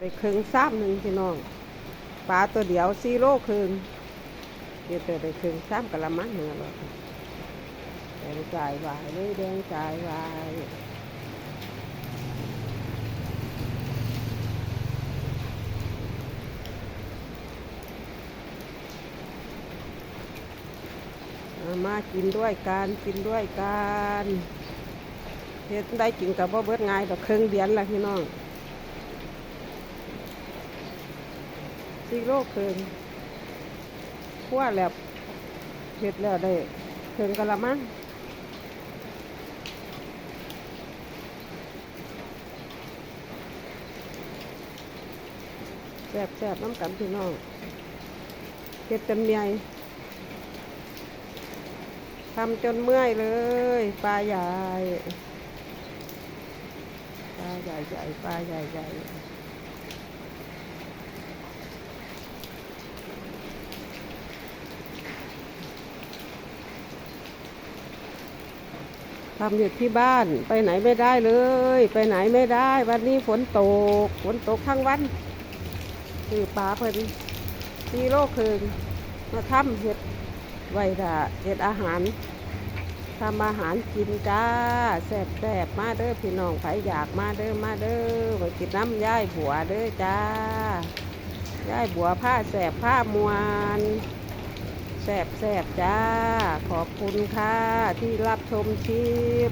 ได้ครึ่งซ้ำหนึ่งพี่น้องปลาตัวเดียวซีโร่ครึ่งเดี๋ยวเตอได้ครึ่งซ้ำกะละมังหนือเลยแดงจ่ายวายเลยแดงจ่ายวายมากินด้วยกันกินด้วยกันเฮ็ดได้กินกับบ่เบิดง่ายดอกครึ่งเดือนละพี่น้อง ซีโร่เคิงคั่วแล้วเผ็ดแล้วได้เคิงกะละมังแซ่บแซ่บน้ำกันพี่น้องเผ็ดจนเมียทำจนเมื่อยเลยปลาใหญ่ปลาใหญ่ใหญ่ปลาใหญ่ใหญ่ ทำอยู่ที่บ้านไปไหนไม่ได้เลย ไปไหนไม่ได้ วันนี้ฝนตกฝนตกทั้งวันคือปลาเพิ่นซีโร่คืนมาทำเห็ดไว้ดาเห็ดอาหารทำอาหารกินจ้าแซ่บแซ่บมาเด้อพี่น้องใครอยากมาเด้อมาเด้อมากินน้ำย่ายบัวเด้อจ้าย่ายบัวผ้าแสบผ้ามวน แสบแสบๆจ้า ขอบคุณค่ะ ที่รับชมคลิป